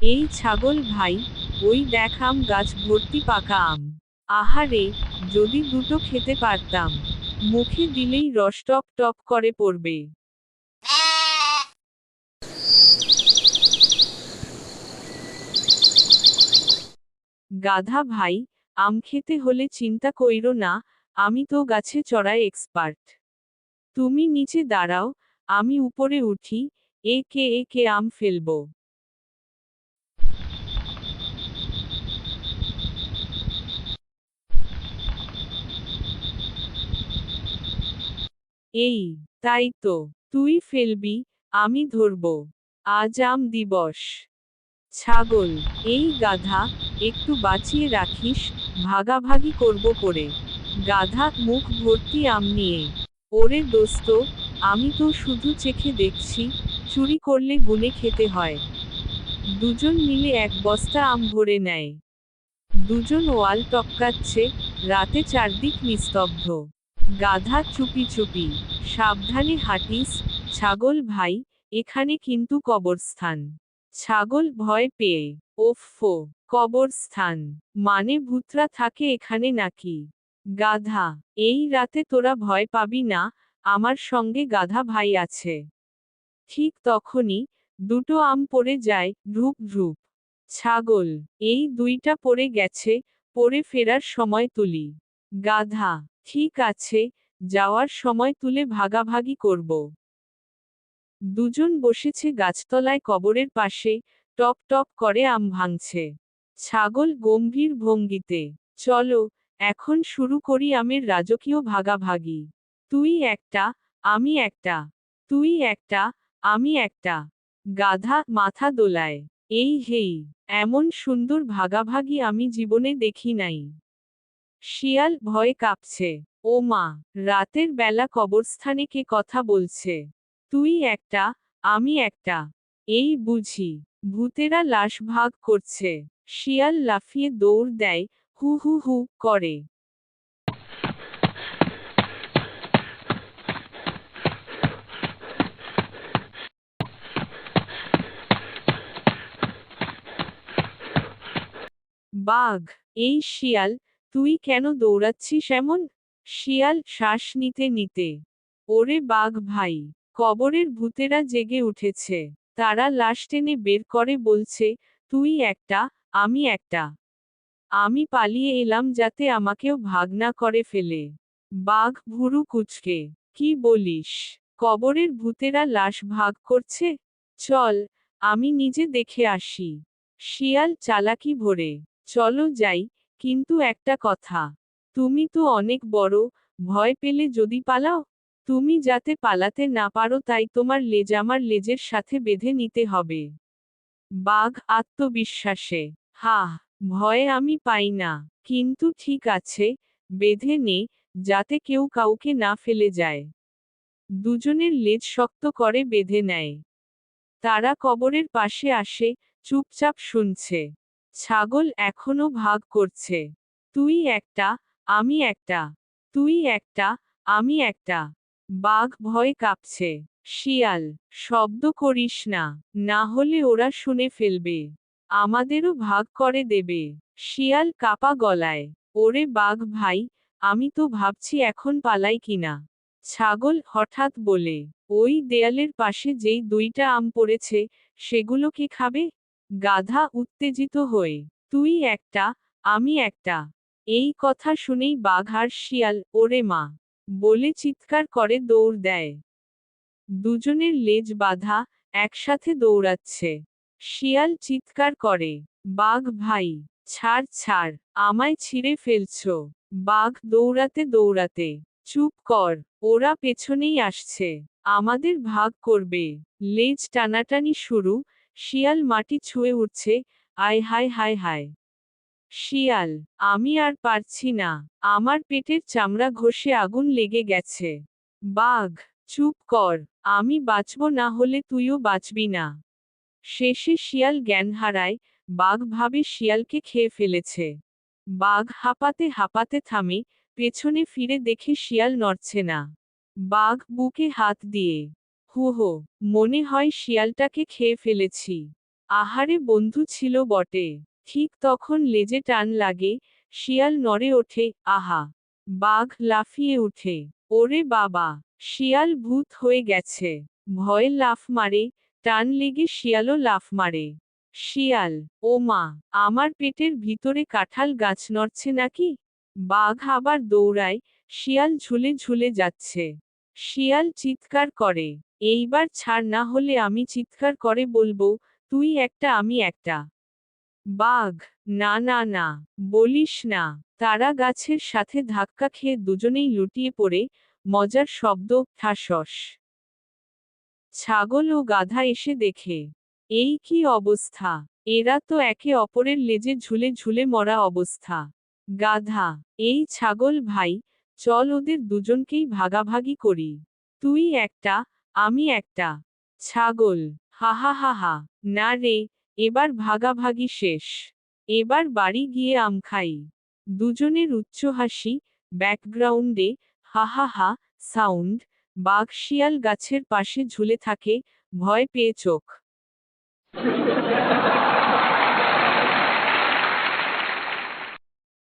এই ছাগল ভাই, ওই দেখ আম গাছ ভর্তি পাকা আম। আহারে, যদি দুটো খেতে পারতাম। মুখে দিলেই রস টপ টপ করে পড়বে। গাধা ভাই, আম খেতে হলে চিন্তা কইরো না, আমি তো গাছে চড়ায় এক্সপার্ট। তুমি নিচে দাঁড়াও আমি উপরে উঠি, একে একে আম ফেলব। এই, তাই তো, তুই ফেলবি, আমি ধরব। আজ আম দিবস। ছাগল, এই গাধা, একটু বাঁচিয়ে রাখিস, ভাগাভাগি করব করে গাধা, মুখ ভর্তি আম নিয়ে। ওরে দোস্ত আমি তো শুধু চেখে দেখছি, চুরি করলে গুনে খেতে হয়। দুজন মিলে এক বস্তা আম ভরে নেয়। দুজন ওয়াল টপকাচ্ছে, রাতে চারদিক নিস্তব্ধ। গাধা চুপি চুপি, সাবধানে হাঁটিস, ছাগল ভাই, এখানে কিন্তু কবরস্থান। ছাগল ভয় পেয়ে, ওফো কবরস্থান মানে ভূতরা থাকে এখানে নাকি? গাধা, এই রাতে তোরা ভয় পাবি না আমার সঙ্গে গাধা ভাই আছে। ঠিক তখনই দুটো আম পড়ে যায় ঢুপ ঢুপ ছাগল, এই দুইটা পড়ে গেছে, পড়ে ফেরার সময় তুলি। গাধা, ঠিক আছে, যাওয়ার সময় তুলে ভাগাভাগি করব। দুজন বসেছে গাছতলায় কবরের পাশে, টপ টপ করে আম ভাঙছে। ছাগল গম্ভীর ভঙ্গিতে, চলো, এখন শুরু করি আমের রাজকীয় ভাগাভাগি। তুই একটা, আমি একটা। তুই একটা, আমি একটা। গাধা মাথা দোলায়। এই হেই, এমন সুন্দর ভাগাভাগি আমি জীবনে দেখি নাই। শিয়াল ভয়ে কাঁপছে। ও মা, রাতের বেলা কবরস্থানে কে কথা বলছে? তুই একটা, আমি একটা। এই বুঝি, ভূতেরা লাশ ভাগ করছে। শিয়াল লাফিয়ে দৌড় দেয়, হু হু হু করে। বাঘ, এই শিয়াল, তুই কেন দৌড়াচ্ছিস এমন? শিয়াল, শ্বাস নিতে নিতে। ওরে বাঘ ভাই, কবরের ভূতেরা জেগে উঠেছে। তারা লাশ টেনে বের করে বলছে, তুই একটা, আমি একটা। আমি পালিয়ে এলাম যাতে আমাকেও ভাগ না করে ফেলে। বাঘ ভুরু কুচকে, কি বলিস? কবরের ভূতেরা লাশ ভাগ করছে? চল, আমি নিজে দেখে আসি। শিয়াল চালাকি ভরে চলো যাই, কিন্তু একটা কথা। তুমি তো অনেক বড়, ভয় পেলে যদি পালাও? তুমি যাতে পালাতে না পারো তাই তোমার লেজ আমার লেজের সাথে বেঁধে নিতে হবে। বাঘ আত্মবিশ্বাসে। হা ভয়ে আমি পাই না। কিন্তু ঠিক আছে, বেঁধে নে, যাতে কেউ কাউকে না ফেলে যায়। দুজনের লেজ শক্ত করে বেঁধে নেয়। তারা কবরের পাশে আসে, চুপচাপ শুনছে। ছাগল এখনও ভাগ করছে। তুই একটা, আমি একটা। তুই একটা, আমি একটা। বাঘ ভয় কাঁপছে। শিয়াল, শব্দ করিস না না হলে ওরা শুনে ফেলবে। আমাদেরও ভাগ করে দেবে। শিয়াল কাপা গলায়। ওরে বাঘ ভাই, আমি তো ভাবছি এখন পালাই কিনা। ছাগল হঠাৎ বলে, ওই দেয়ালের পাশে যেই দুইটা আম পড়েছে, সেগুলো কি খাবে? গাধা উত্তেজিত হয়ে তুই একটা, আমি একটা। এই কথা শুনেই বাঘ আর শিয়াল, ওরে মা! বলে চিৎকার করে দৌড় দেয়। দুজনের লেজ বাঁধা একসাথে দৌড়াচ্ছে। শিয়াল চিৎকার করে, বাঘ ভাই, ছাড় ছাড়, আমায় ছিঁড়ে ফেলছো। বাঘ দৌড়াতে দৌড়াতে, চুপ কর, ওরা পেছনেই আসছে। আমাদের ভাগ করবে। লেজ টানাটানি শুরু শিয়াল মাটি ছুঁয়ে উঠছে, আয় হায় হায় হায়। শিয়াল, আমি আর পারছি না, আমার পেটের চামড়া ঘষে আগুন লেগে গেছে। বাঘ, চুপ কর, আমি বাঁচব না হলে তুইও বাঁচবি না। শেষে শিয়াল জ্ঞান হারায়, বাঘ ভাবে শিয়ালকে খেয়ে ফেলেছে। বাঘ হাঁপাতে হাঁপাতে থামে, পেছনে ফিরে দেখে শিয়াল নড়ছে না। বাঘ বুকে হাত দিয়ে হুহো, মনে হয় শিয়ালটাকে খেয়ে ফেলেছি। আহারে বন্ধু ছিল বটে। ঠিক তখন লেজে টান লাগে, শিয়াল নড়ে ওঠে, আহা, বাঘ লাফিয়ে উঠে, ওরে বাবা, শিয়াল ভূত হয়ে গেছে। ভয়ে লাফ মারে, টান লেগে শিয়ালও লাফ মারে। শিয়াল, ও মা, আমার পেটের ভিতরে কাঁঠাল গাছ নড়ছে নাকি? বাঘ আবার দৌড়ায়, শিয়াল ঝুলে ঝুলে যাচ্ছে। শিয়াল চিৎকার করে, এইবার ছাড়, না হলে আমি চিৎকার করে বলব, তুই একটা, আমি একটা। বাঘ, না না না, বলিস না। তারা গাছের সাথে ধাক্কা খেয়ে দুজনেই লুটিয়ে পড়ে, মজার শব্দ, ঠাসস। ছাগল ও গাধা এসে দেখে, এই কি অবস্থা? এরা তো একে অপরের লেজে ঝুলে ঝুলে মরা অবস্থা। গাধা, এই ছাগল ভাই চল ওদের দুজনকেই ভাগাভাগি করি। তুই একটা, আমি একটা। ছাগল। হাহা হা হা হা। না রে, এবার ভাগাভাগি শেষ। এবার বাড়ি গিয়ে আম খাই। দুজনের উচ্চ হাসি, ব্যাকগ্রাউন্ডে হা হা, সাউন্ড, বাঘ শিয়াল গাছের পাশে ঝুলে থাকে, ভয় পেয়ে চোখ।